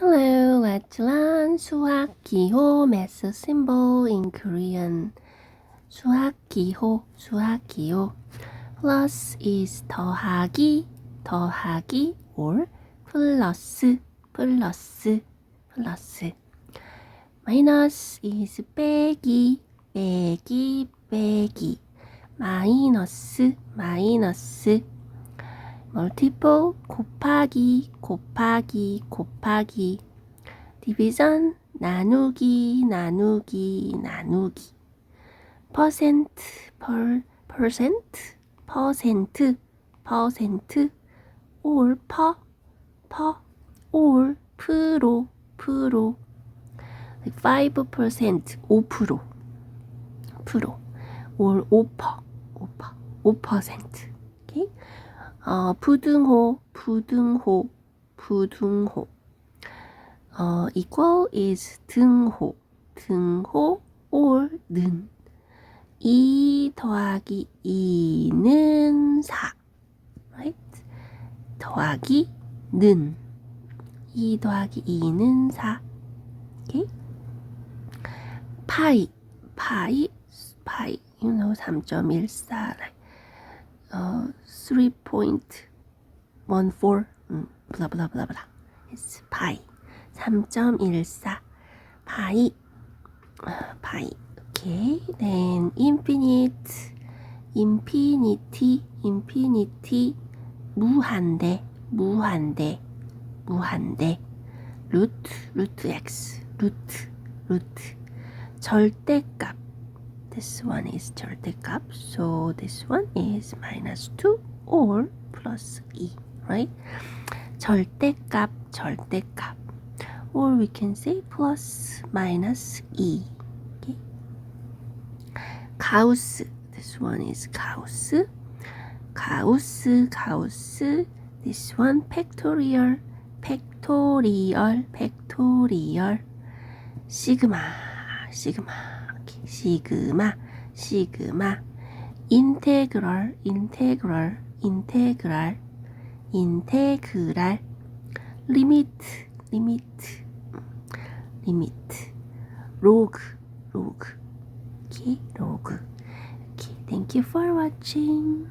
Hello, let's learn 수학 기호 math symbol in Korean. 수학 기호, 수학 기호. Plus is 더하기, 더하기 or 플러스, 플러스, 플러스. Minus is 빼기, 빼기, 빼기. 마이너스, 마이너스. Multiple 곱하기 곱하기 곱하기 division 나누기 나누기 나누기 percent per percent 퍼센트 퍼센트 or 퍼, 퍼 or 프로 프로 like 5% 5% 프로 or 5% 5% 5% okay? 어, 부등호, 부등호, 부등호. 어, equal is 등호, 등호 or 는. 2 더하기 2는 4. right? 더하기 는. 2 더하기 2는 4. 오케이? 파이, 파이, 파이. You know 3.14. Like, 어, 3.14 음, blah. It's pi. 3.14 파이 아, 파이 오케이 then infinite infinity infinity 무한대 무한대 무한대 루트 루트 x 루트 루트 절대값 this one is 절대 값 so this one is minus 2 or plus e right 절대 값 절대 값 or we can say plus minus e okay 가우스 this one is 가우스 가우스 가우스 this one 팩토리얼 팩토리얼 팩토리얼 시그마 시그마. 시그마 시그마. 인테그럴 인테그럴 인테그랄 인테그랄. 리미트 리미트. 리미트. 로그 로그. 오케이 로그. 오케이 thank you for watching